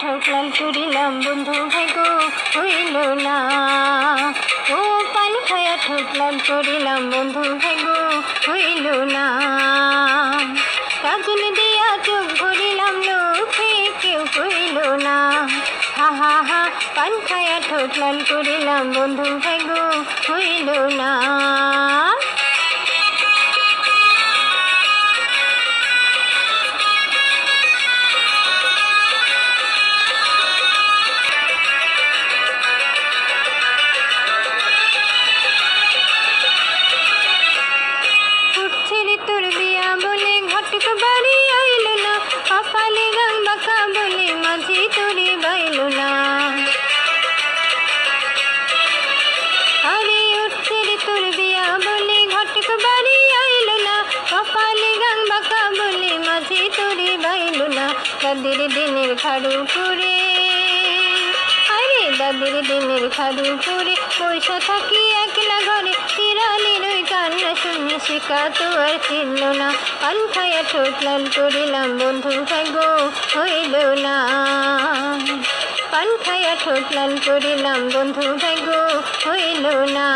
ঠকলাল করিলাম, বন্ধু ভাই গো হইল না। ও পান খায়া ঠকলাল করিলাম, বন্ধু ভাই গো হইল না। কাজল দিয়া চোখ ভরিলাম লোকে কেউ কইল না। হা হা হা, পান খায়া ঠকলাল করিলাম, বন্ধু ভাই গো হইল না। খাড়ু করে আরে দাদির দিনের খাড়ু করে পয়সা থাকি একলা ঘরে। তিরালির ওই কান্না শুনে শিকা তো আর ছিল না। খায়া ঠোঁট লাল করিলাম, বন্ধু ভাগ্য হইল না। পান খায়া ঠোঁট লাল করিলাম, বন্ধু ভাগ্য হইল না।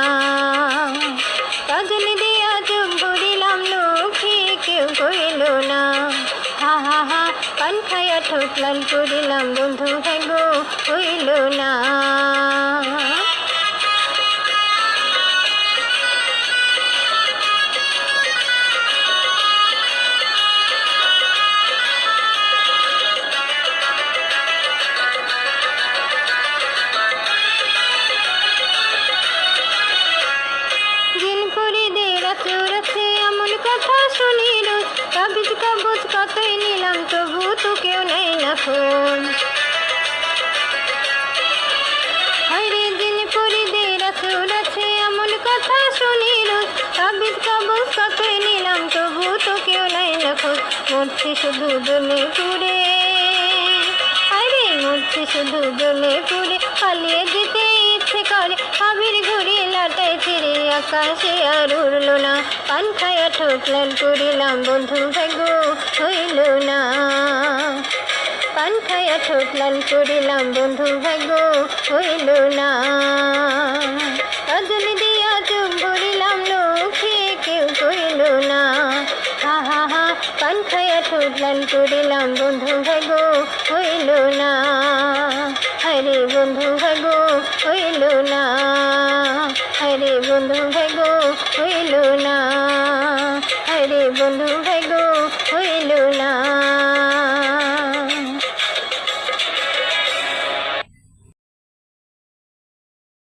ঠোঁট করিলাম, বন্ধু ভাগ্য হইল না। কথা শুনি রোজ কাবিজ কাবজ কতই নিলাম, তবু তো কথা শুনি রোজ কাবিজ কতই নিলাম, তবু তো কেউ নেই খোঁজ মরছি শুধু জলে পুরে আরে, মরছি শুধু জলে পুরে পালিয়ে যেতে ইচ্ছে করে, আবির ঘুরে লাটায় ছিঁড়ে আকাশে আর উড়ল না। পান খায়া ঠোঁট লাল করিলাম, বন্ধু ভাগ্য হইল না। পান খায়া ঠোঁট লাল করিলাম, বন্ধু ভাগ্য হইল না। হা হা পান খায়া ঠোঁট লাল করিলাম বন্ধু ভাগ হইল না। হরে বন্ধু ভাগো হইল না। হরে বন্ধু ভাগ্য